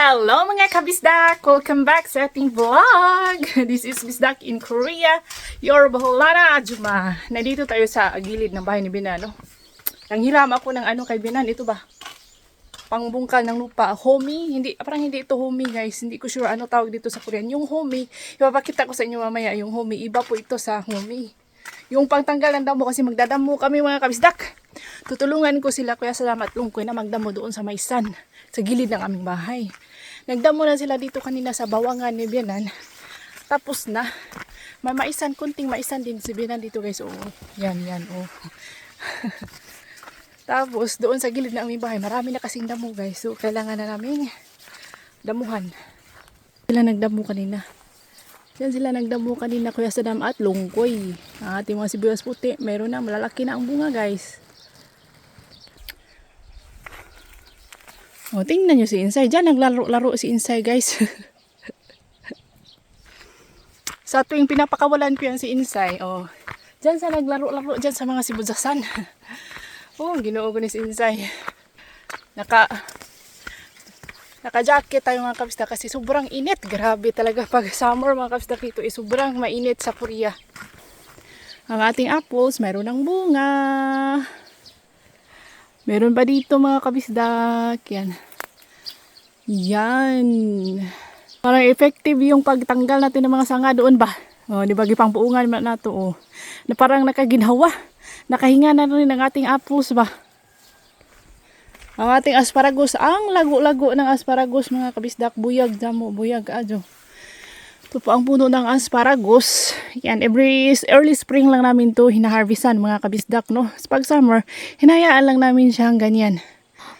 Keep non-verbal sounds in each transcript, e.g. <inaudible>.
Hello mga kabisdak! Welcome back sa ating vlog! <laughs> This is Bisdak in Korea, your Baholana Ajuma. Nandito tayo sa gilid ng bahay ni Binano. Nanghiram ako ng ano kay Binan, ito ba? Pangbungkal ng lupa, homie. Hindi, parang hindi ito homie guys. Hindi ko sure ano tawag dito sa Korean. Yung homie, ipapakita ko sa inyo mamaya yung homie. Iba po ito sa homie. Yung pangtanggal ng damo kasi magdadamo kami mga kabisdak. Tutulungan ko sila kuya salamat lungkoy na magdamo doon sa Maysan sa gilid ng aming bahay. Nagdamo na sila dito kanina sa bawangan ni Bianan. Tapos na. May maisan, kunting maisan din si Bianan dito guys. Oo. Yan, yan. Oh. <laughs> Tapos doon sa gilid ng aming bahay, marami na kasing damo guys. So kailangan na namin damuhan. Sila nagdamo kanina. Yan sila nagdamo kanina kuya sa dam at lungkoy. Ang ating mga sibuyas puti, mayroon na malalaki na ang bunga guys. O, tingnan nyo si Insay. Diyan, naglaro-laro si Insay, guys. <laughs> sa tuwing pinapakawalan ko yan si Insay, o, diyan sa naglaro-laro, diyan sa mga sibudasan. <laughs> oh, ginoo ko ni si Insay. Naka, naka-jacket tayo mga kabista kasi sobrang init. Grabe talaga pag summer mga kabista dito, eh, sobrang mainit sa Korea. Ang ating apples, meron ng bunga. Meron pa dito mga kabisdak. Yan. Yan. Parang effective yung pagtanggal natin ng mga sanga doon ba? O, di ba gipang puungan man nato oh. Na parang nakaginhawa. Nakahinga na rin ang ating apples ba? Ang ating asparagus, ang lago-lago ng asparagus mga kabisdak, buyag damo, buyag adyo. Ito po ang puno ng asparagus. Yan, every early spring lang namin to hinaharvestan mga kabisdak, no? Pag summer, hinayaan lang namin siyang ganyan.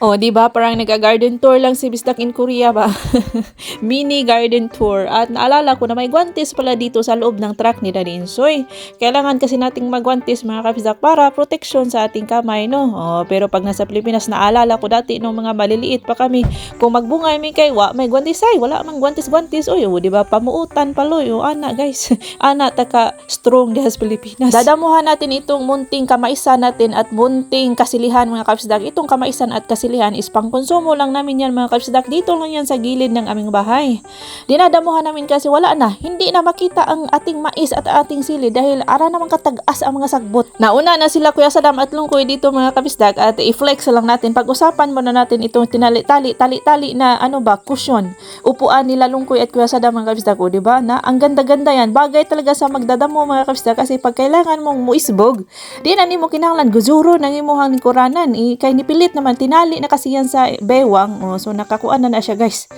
Oh, 'di ba? Parang nag-garden tour lang si Bistak in Korea ba? <laughs> Mini garden tour. At naalala ko na may guantes pala dito sa loob ng truck ni Daddy Insoy. Kailangan kasi nating magguantes mga kabisdak para protection sa ating kamay, no? Oh, pero pag nasa Pilipinas naalala ko dati nung mga maliliit pa kami, kung magbungay may kay wa may guantes ay wala mang guantes-guantes. Oy, oh, 'di ba? Pamuutan paloy. Oh, ana guys. <laughs> ana taka strong sa Pilipinas. Dadamuhan natin itong munting kamaisan natin at munting kasilihan mga kabisdak. Itong kamaisan at kasilihan is pangkonsumo lang namin yan mga kabisdak. Dito lang yan sa gilid ng aming bahay. Dinadamuhan namin kasi wala na. Hindi na makita ang ating mais at ating sili dahil ara naman katagas ang mga sagbot. Nauna na sila Kuya Sadam at Lungkoy dito mga kabisdak at i-flex lang natin. Pag-usapan muna natin itong tinali-tali, tali-tali na ano ba, cushion. Upuan nila Lungkoy at Kuya Sadam mga kabisdak ko, di ba? Na ang ganda-ganda yan. Bagay talaga sa magdadamo mga kabisdak kasi pag kailangan mong muisbog, di na nimo kinahanglan guzuro nang imuhang lingkuranan. I, kay nipilit naman tinali na kasi yan sa bewang. Oh, so nakakuan na na siya guys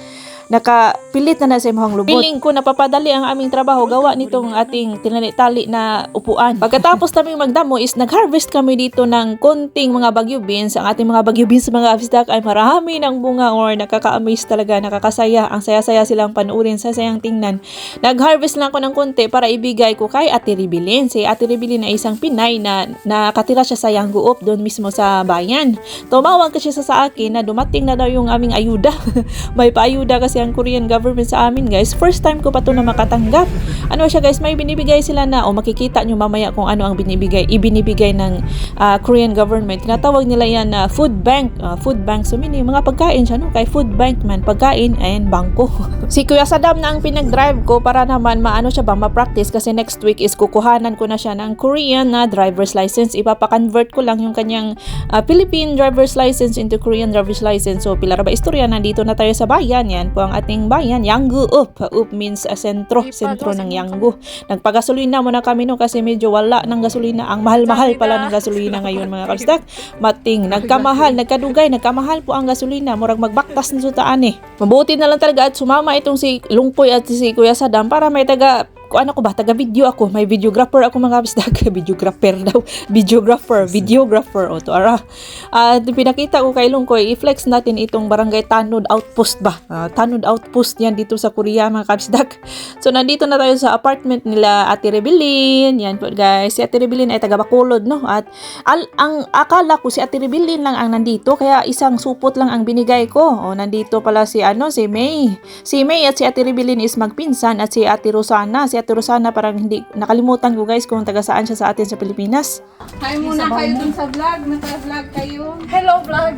nakapilit na na sa imong lubot. Piling ko napapadali ang aming trabaho gawa nitong ating tinali-tali na upuan. Pagkatapos <laughs> naming magdamo is nag-harvest kami dito ng konting mga bagyo beans. Ang ating mga bagyo beans mga abstak ay marami ng bunga or nakaka-amaze talaga, nakakasaya. Ang saya-saya silang panuurin, sayang tingnan. Nag-harvest lang ako ng konti para ibigay ko kay Ate Ribilin. Si Ate Ribilin ay isang Pinay na nakatira siya sa Yangguop doon mismo sa bayan. Tumawag kasi siya sa akin na dumating na daw yung aming ayuda. <laughs> May paayuda kasi ang Korean government sa amin guys. First time ko pa to na makatanggap. Ano siya guys, may binibigay sila na o makikita nyo mamaya kung ano ang binibigay, ibinibigay ng ah, Korean government. Tinatawag nila yan na food bank. Ah, food bank. So meaning mga pagkain siya no? Kay food bank man. Pagkain and bangko. <laughs> si Kuya Sadam na ang pinag-drive ko para naman maano siya ba ma-practice kasi next week is kukuhanan ko na siya ng Korean na driver's license. Ipapa-convert ko lang yung kanyang ah, Philippine driver's license into Korean driver's license. So pila ra ba istorya nandito na tayo sa bayan. Yan po ang ating bayan. Yanggu up. Up means uh, sentro. Sentro ng Yanggu. Nagpagasolina muna kami no kasi medyo wala ng gasolina. Ang mahal-mahal pala ng gasolina <laughs> ngayon mga kabstak. Mating, nagkamahal, nagkadugay, nagkamahal po ang gasolina. Murag magbaktas na sutaan eh. Mabuti na lang talaga at sumama itong si Lungpoy at si Kuya Sadam para may taga kung ano ko ba, taga video ako, may videographer ako mga kabisdak, <laughs> videographer daw, videographer, videographer, o to ara. At pinakita ko kay Lungkoy, i-flex natin itong barangay Tanod Outpost ba? Ah, Tanod Outpost yan dito sa Korea mga kabisdak. <laughs> So nandito na tayo sa apartment nila Ate Rebelin, yan po guys, si Ate Rebelin ay taga Bacolod, no? At al ang akala ko si Ate Rebelin lang ang nandito, kaya isang supot lang ang binigay ko. O nandito pala si ano, si May. Si May at si Ate Rebelin is magpinsan at si Ate Rosana, si Ate Rosana parang hindi nakalimutan ko guys kung taga saan siya sa atin sa Pilipinas. Hi muna kayo dun sa vlog. Naka-vlog kayo. Hello vlog!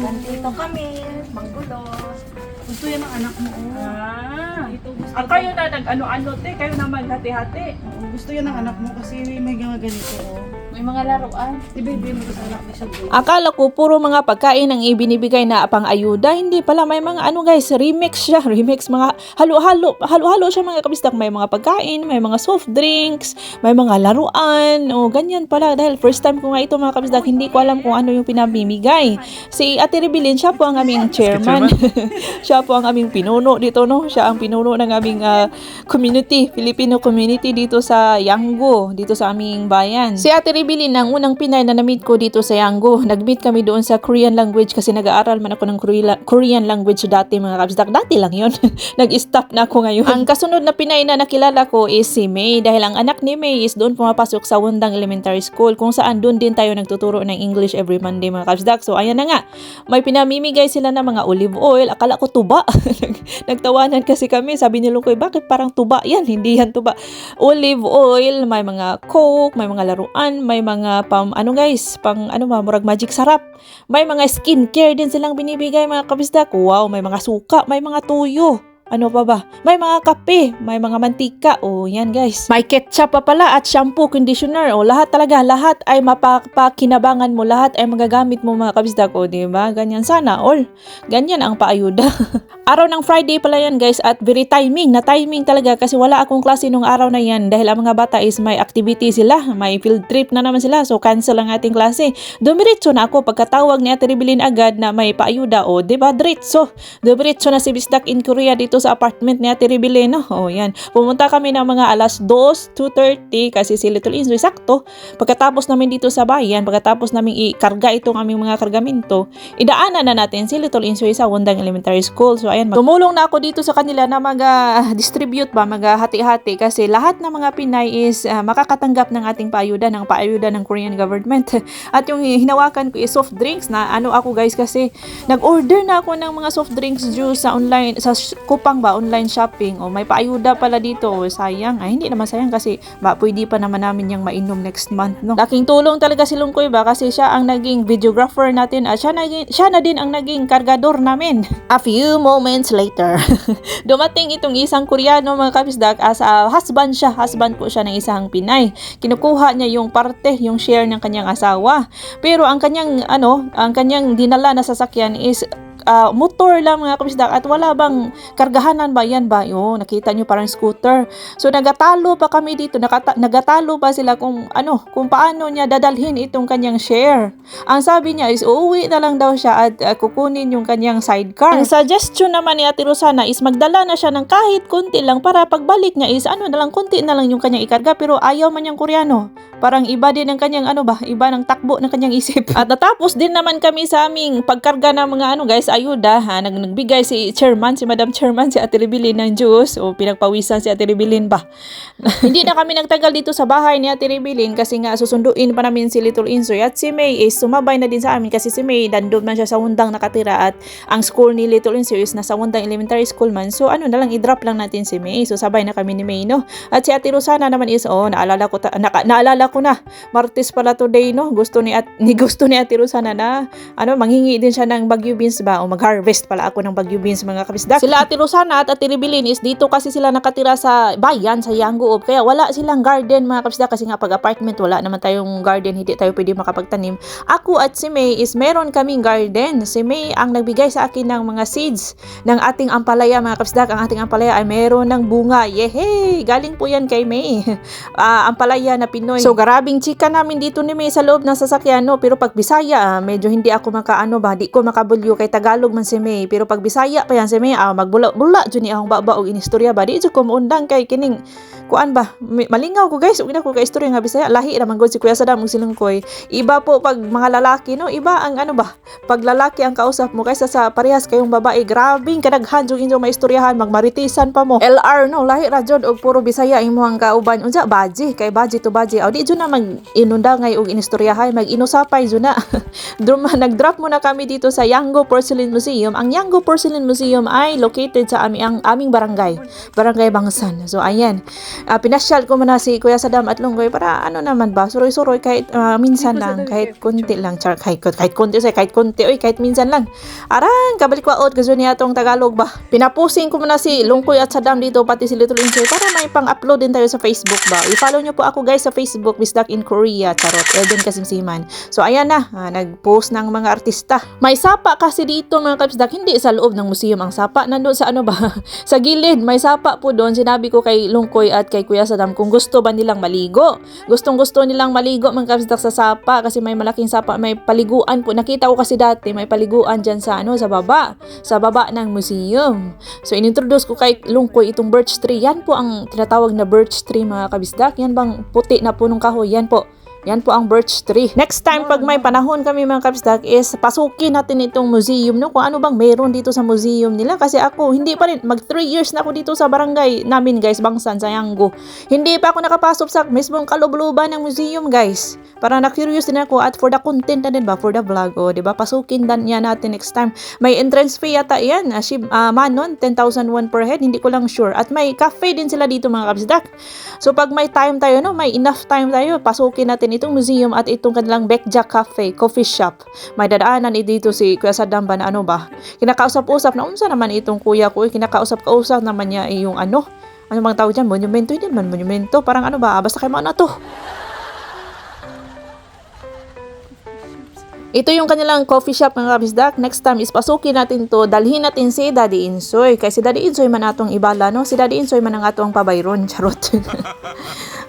Nandito kami, manggulo. Gusto yan ang anak mo. oh. Ah. Ito gusto. Ah, kayo na nag-ano-ano, te. Kayo na maghati-hati. Oo, gusto yan ng anak mo kasi may mga ganito. oh. May mga laruan. Di ba ibigay mo sa anak ni boy? Akala ko puro mga pagkain ang ibinibigay na pang ayuda. Hindi pala may mga ano guys, remix siya. <laughs> Remix mga halo-halo. Halo-halo siya mga kabisdak. May mga pagkain, may mga soft drinks, may mga laruan. O ganyan pala. Dahil first time ko nga ito mga kabisdak, hindi ko alam kung ano yung pinamimigay. Si Ate Rebilin, siya po ang aming chairman. <laughs> siya po ang aming pinuno dito, no? Siya ang pinuno ng aming ah, community, Filipino community dito sa Yanggo, dito sa aming bayan. Si Ate Rebilin, ang unang Pinay na na-meet ko dito sa Yanggo. Nag-meet kami doon sa Korean language kasi nag-aaral man ako ng Korea- Korean language dati mga kabisdak. Dati lang yon <laughs> Nag-stop na ako ngayon. Ang kasunod na Pinay na nakilala ko is si May dahil ang anak ni May is doon pumapasok sa Wundang Elementary School kung saan doon din tayo nagtuturo ng English every Monday mga kabisdak. So ayan na nga, may pinamimigay sila ng mga olive oil. Akala ko tuba. <laughs> Nagtawanan kasi kami. Sabi ni Lukoy, bakit parang tuba yan? Hindi yan tuba. Olive oil, may mga coke, may mga laruan, may mga pam, ano guys, pang ano ba, murag magic sarap. May mga skincare din silang binibigay mga kabisdak. Wow, may mga suka, may mga tuyo. Ano pa ba? May mga kape, may mga mantika. O, yan guys. May ketchup pa pala at shampoo, conditioner. O, lahat talaga, lahat ay mapakinabangan mo. Lahat ay magagamit mo mga kabisdak. O, di ba? Ganyan sana all. Ganyan ang paayuda. <laughs> araw ng Friday pala yan guys at very timing. Na timing talaga kasi wala akong klase nung araw na yan dahil ang mga bata is may activity sila. May field trip na naman sila. So, cancel ang ating klase. Dumiritso na ako pagkatawag ni Ate Rebelin agad na may paayuda. O, di ba? Diretso. Dumiritso na si Bisdak in Korea dito sa apartment ni Ate Rebelin. No? O, yan. Pumunta kami ng mga alas 2, 2.30 kasi si Little Insoy sakto. Pagkatapos namin dito sa bayan, pagkatapos namin ikarga itong aming mga kargamento, idaanan na natin si Little Insoy sa Wundang Elementary School. So, ayan. Tumulong na ako dito sa kanila na mag-distribute ba, mag-hati-hati kasi lahat ng mga Pinay is ah, makakatanggap ng ating paayuda, ng paayuda ng Korean government. <laughs> At yung hinawakan ko is soft drinks na ano ako guys kasi nag-order na ako ng mga soft drinks juice sa online, sa sh- kupang ba, online shopping. O may paayuda pala dito. O, sayang. Ay, hindi naman sayang kasi ba, pwede pa naman namin yung mainom next month. No? Laking tulong talaga si Lungkoy ba kasi siya ang naging videographer natin at siya, naging, siya na din ang naging kargador namin. A few moments later, <laughs> dumating itong isang Koreano mga kapisdak as a husband siya. Husband po siya ng isang Pinay. Kinukuha niya yung parte, yung share ng kanyang asawa. Pero ang kanyang ano, ang kanyang dinala na sasakyan is ah, motor lang mga kapisdak at wala bang kargahanan ba yan ba? Yo, nakita nyo parang scooter. So nagatalo pa kami dito, nakata- nagatalo pa sila kung ano, kung paano niya dadalhin itong kanyang share. Ang sabi niya is uuwi na lang daw siya at ah, kukunin yung kanyang sidecar. Ang suggestion naman ni Ate Rosana is magdala na siya ng kahit konti lang para pagbalik niya is ano na lang konti na lang yung kanyang ikarga pero ayaw man yung Koreano. Parang iba din ang kanyang ano ba, iba ng takbo ng kanyang isip. <laughs> At natapos din naman kami sa aming pagkarga ng mga ano guys, ayuda ha, nag nagbigay si chairman, si Madam Chairman, si Ate Rebilin ng juice o pinagpawisan si Ate Rebilin ba. <laughs> Hindi na kami nagtagal dito sa bahay ni Ate Rebilin kasi nga susunduin pa namin si Little Insoy at si May is sumabay na din sa amin kasi si May nandun man siya sa Wundang nakatira at ang school ni Little Insoy is nasa Wundang Elementary School man. So ano na lang, i-drop lang natin si May. So sabay na kami ni May, no? At si Ate Rosana naman is, oh, naalala ko, ta- naka- naalala ko na, Martes pala today, no? Gusto ni, at, <laughs> ni gusto ni Ate Rosana na, ano, manghingi din siya ng bagyo beans ba? O mag-harvest pala ako ng bagyo beans, mga kapisdak. Sila Ate Rosana at Ate Rebilin is dito kasi sila nakatira sa bayan, sa Yanggoob. Kaya wala silang garden, mga kapisdak, kasi nga pag apartment, wala naman tayong garden, hindi tayo pwede makapagtanim. Ako at si May is meron kaming garden. Si May ang nagbigay sa akin ng mga seeds ng ating ampalaya, mga kapisdak. Ang ating ampalaya ay meron ng bunga. Yehey! Galing po yan kay May. <laughs> Ah, ampalaya na Pinoy. So, garabing chika namin dito ni May sa loob ng sasakyan, no? Pero pag Bisaya, ah, medyo hindi ako makaano ba, di ko makabulyo kay Tagalog man si May. Pero pag Bisaya pa yan si May, ah, magbula-bula, dyan akong baba o inistorya ba. Di dyan ko maundang kay kining kuan ba? Malingaw ko guys. Ug ko kay istorya nga Bisaya. Lahi naman gud si Kuya Sadam ug silang koy iba po pag mga lalaki no? Iba ang ano ba? Pag lalaki ang kausap mo kaysa sa parehas kayong babae grabing kadaghan jud inyo maistoryahan magmaritisan pa mo. LR no? Lahi ra jud og puro Bisaya imo ang kauban. Unsa? Baji kay baji to baji. Aw di jud na mag inundangay og inistoryahay mag inusapay jud na. <laughs> Drum, nag-drop muna kami dito sa Yango Porcelain Museum. Ang Yango Porcelain Museum ay located sa aming, aming barangay. Barangay Bangsa. minsan. So ayan, Ah, pinasyal ko muna si Kuya Sadam at Lunggoy para ano naman ba, suroy-suroy kahit ah, minsan lang, kahit konti lang, char, kahit, kahit konti, say, kahit konti, oy, kahit minsan lang. Arang, kabalik ko out, gazo niya atong Tagalog ba. Pinapusing ko muna si Lungkoy at Sadam dito, pati si Little Insoy, para may pang-upload din tayo sa Facebook ba. I-follow nyo po ako guys sa Facebook, Miss Duck in Korea, charot, Elden Kasimsiman. So ayan na, ah, nag-post ng mga artista. May sapa kasi dito mga kapsdak, hindi sa loob ng museum ang sapa, nandun sa ano ba, <laughs> sa gilid, may sapa po doon. Sinabi ko kay Lungkoy at kay Kuya Sadam kung gusto ba nilang maligo. Gustong gusto nilang maligo mga kapsdak sa sapa kasi may malaking sapa, may paliguan po. Nakita ko kasi dati may paliguan dyan sa ano, sa baba, sa baba ng museum. So inintroduce ko kay Lungkoy itong birch tree. Yan po ang tinatawag na birch tree mga kabisdak. Yan bang puti na punong kahoy? Yan po. Yan po ang birch tree. Next time, pag may panahon kami mga kabisdak, is pasukin natin itong museum, no? Kung ano bang meron dito sa museum nila. Kasi ako, hindi pa rin, mag 3 years na ako dito sa barangay namin, guys, Bangsan, sa Yanggo. Hindi pa ako nakapasok sa mismong kalubluban ng museum, guys. Para na-curious din ako at for the content na din ba, for the vlog, o, di ba? Pasukin dan yan natin next time. May entrance fee yata yan, ship, uh, manon, 10,000 won per head, hindi ko lang sure. At may cafe din sila dito mga kabisdak. So pag may time tayo, no, may enough time tayo, pasukin natin itong museum at itong kanilang Bekja Cafe, coffee shop. May dadaanan dito si Kuya Saddam ba na ano ba? Kinakausap-usap na unsa naman itong kuya ko, eh, kinakausap-kausap naman niya yung ano, ano bang tawag dyan? Monumento, hindi naman monumento. Parang ano ba? Basta kayo na to. Ito yung kanilang coffee shop mga kabisdak. Next time is pasukin natin to. Dalhin natin si Daddy Insoy. Kaya si Daddy Insoy man atong ibala, no? Si Daddy Insoy man ang atong pabayron. <laughs> Charot.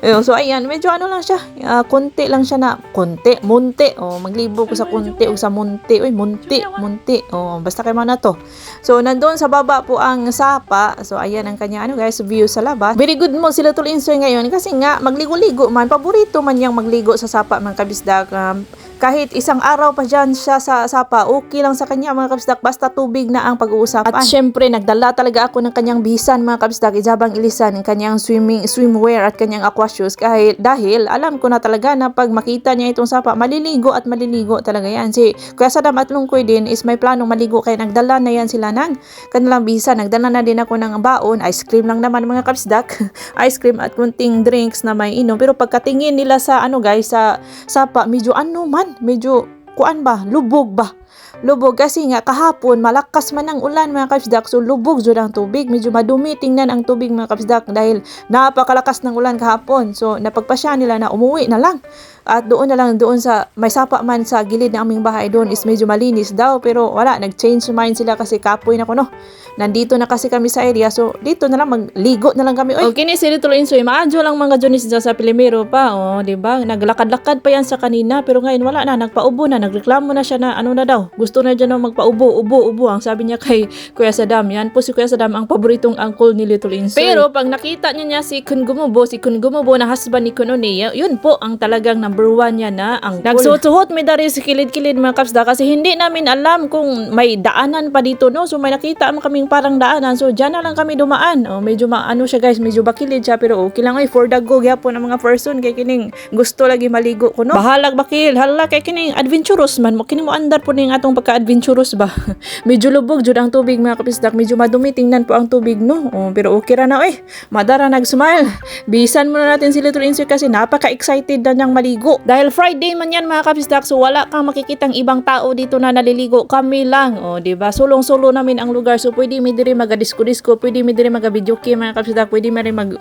So ayan, medyo ano lang siya. ah, konti lang siya na, konti, munti. Oh, maglibo ko sa konti o sa munti. Uy, munti, munti. Oh, basta kayo na to. So, nandun sa baba po ang sapa. So, ayan ang kanya, ano guys, view sa labas. Very good mo sila Tol Insoy ngayon kasi nga, magligo-ligo man. Paborito man niyang magligo sa sapa mga kabisdak. Um, kahit isang araw pa dyan siya sa sapa, okay lang sa kanya mga kabisdak, basta tubig na ang pag-uusapan. At syempre, nagdala talaga ako ng kanyang bisan mga kabisdak, ijabang ilisan, ng kanyang swimming, swimwear at kanyang aqua shoes. Kahit dahil alam ko na talaga na pag makita niya itong sapa, maliligo at maliligo talaga yan. Si Kuya Sadam at Lungkoy din is may planong maligo kaya nagdala na yan sila ng kanilang bisan. Nagdala na din ako ng baon, ice cream lang naman mga kabisdak, <laughs> ice cream at kunting drinks na may inom. Pero pagkatingin nila sa ano guys, sa sapa, medyo ano man, medyo kuan ba, lubog ba? Lubog kasi nga kahapon malakas man ang ulan mga kapsdak. So lubog jud ang tubig. Medyo madumi tingnan ang tubig mga kapsdak dahil napakalakas ng ulan kahapon. So napagpasya nila na umuwi na lang. At doon na lang doon sa may sapa man sa gilid ng aming bahay doon is medyo malinis daw. Pero wala nag-change mind sila kasi kapoy na ko no nandito na kasi kami sa area. So dito na lang magligo na lang kami. Oy, okay ni sila tuloy insoy maadyo lang mga Jonis sa Pilimero pa oh di ba? Naglakad-lakad pa yan sa kanina pero ngayon wala na. Nagpaubo na nagreklamo na siya na ano na daw gusto na dyan na magpaubo ubo ubo. Ang sabi niya kay Kuya Sadam yan po si Kuya Sadam ang paboritong uncle ni Little Insoy. Pero pag nakita niya niya si Kun Gumubo si Kun Gumubo na husband ni Kun Oni yun po ang talagang number one niya na ang nagsusuhot may dari sa kilid-kilid mga kapsda kasi hindi namin alam kung may daanan pa dito no? So may nakita kaming parang daanan. So dyan na lang kami dumaan. Oh, medyo maano siya guys medyo bakilid siya pero okay lang. Ay for the go gyapon ng mga person kay kining gusto lagi maligo ko no? Bahalag bakil. Hala kay kining adventurous man mo. Kini mo andar po ning atong pagka-adventurous ba? <laughs> Medyo lubog jud ang tubig mga kapisdak. Medyo madumi tingnan po ang tubig no? Oh, pero okay ra na eh madara nag-smile. Bisan muna natin si Little Insoy kasi napaka-excited na niyang maligo. Dahil Friday man yan mga kapisdak so wala kang makikitang ibang tao dito na naliligo. Kami lang oh di ba? Sulong-sulo namin ang lugar. So pwede mi diri maga-disco-disco pwede mi diri maga-video game mga kapisdak. Pwede mi rin mag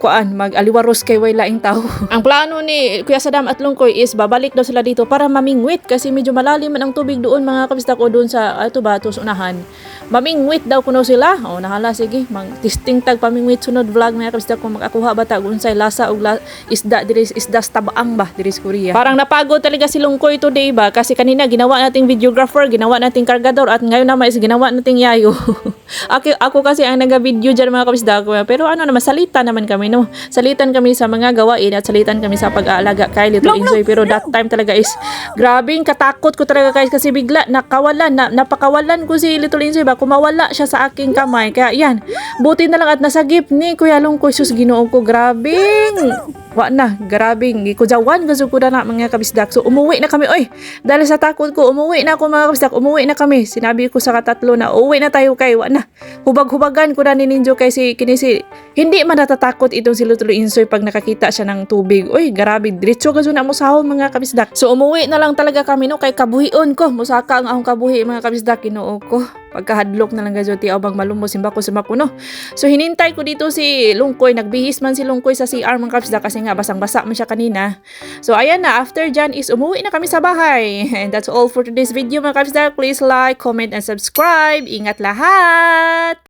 kuan mag-aliwaros kay way laing tao. <laughs> Ang plano ni Kuya Sadam at Lungkoy is babalik daw sila dito para mamingwit kasi medyo malalim man ang tubig doon mga kapisdak o doon sa ato ba to sa unahan mamingwit daw kuno sila. O nahala sige mag testing tag pamingwit. Sunod vlog mga kapisdak kung makakuha ba ta unsay lasa og la, isda diri isda sa tabaang ba diri sa Korea? Parang napagod talaga si Lungkoy today ba? Kasi kanina ginawa nating videographer ginawa nating kargador at ngayon naman is ginawa nating yayo. <laughs> Ako, ako kasi ang naga-video dyan mga kapisdak pero ano naman salita naman kami no? Salitan kami sa mga gawain at salitan kami sa pag-aalaga kay Little Insoy pero that time talaga is grabing katakot ko talaga guys kasi bigla nakawalan na, napakawalan ko si Little Insoy ba kumawala siya sa aking kamay. Kaya yan. Buti na lang at nasagip ni Kuya Lungkoy. Sus ginoo ko. Grabing wa na, grabing, ikujawan gaso ko na mga kabisdak. So, umuwi na kami, oy, dahil sa takot ko, umuwi na ako mga kabisdak, umuwi na kami. Sinabi ko sa katatlo na, uwi na tayo kay, wa na. Hubag-hubagan ko na ni Ninjo kay si, kini si, hindi man natatakot itong si Lutlo Insoy pag nakakita siya ng tubig. Uy, grabe, diretso gaso na mo sahon mga kabisdak. So, umuwi na lang talaga kami no, kay kabuhion ko. Musaka ang akong kabuhi mga kabisdak, kinoo ko. Pagkahadlok na lang gaso, ti bang malumbo, simba ko, simba ko no. So, hinintay ko dito si Lungkoy. Nagbihis man si Lungkoy sa CR mga kabisdak kasi nga basang-basa man siya kanina. So, ayan na. After dyan is umuwi na kami sa bahay. <laughs> And that's all for today's video mga kabisdak. Please like, comment, and subscribe. Ingat lahat!